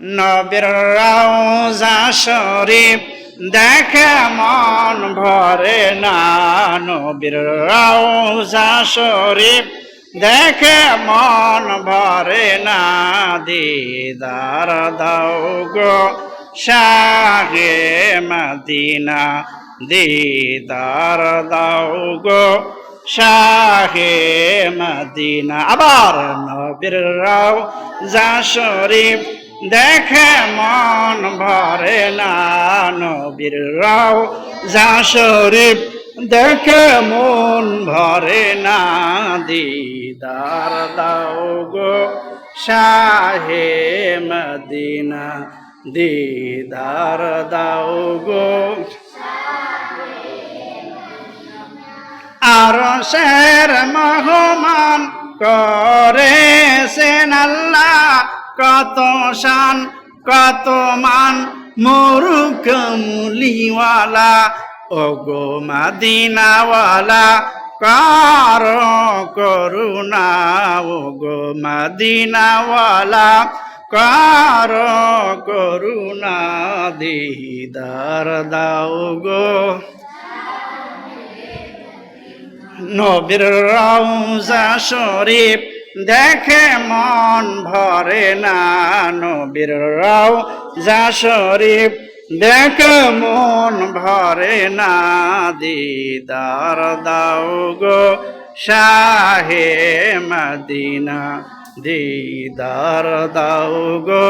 নবীর রওজা শরীফ দেখে মন ভরে না। নবীর রওজা শরীফ দেখে মন ভরে না। দিদার দাও গো শাহে মদিনা। দিদার দাও গো শাহে মদিনা। আবার নবীর রাও যা শরীফ দেখে মন ভরে না রাও যা শরীফ, দেখে মন ভরে না, দিদার দাও গো শাহে মদিনা, দিদার দাও গো আর শের মহমান আল্লাহ কত শান, কত মান মরুকমলিওয়ালা ও গো মাদিনাওয়ালা, কার করুণা ও গো মাদিনাওয়ালা, কার করুণা, দিদার দাও গো। নবীর রওজা শরীফ দেখে মন ভরে না, নবীর যা শরীফ। দেখে মন ভরে না, দিদার দাও গো শাহে মদিনা, দিদার দাও গো।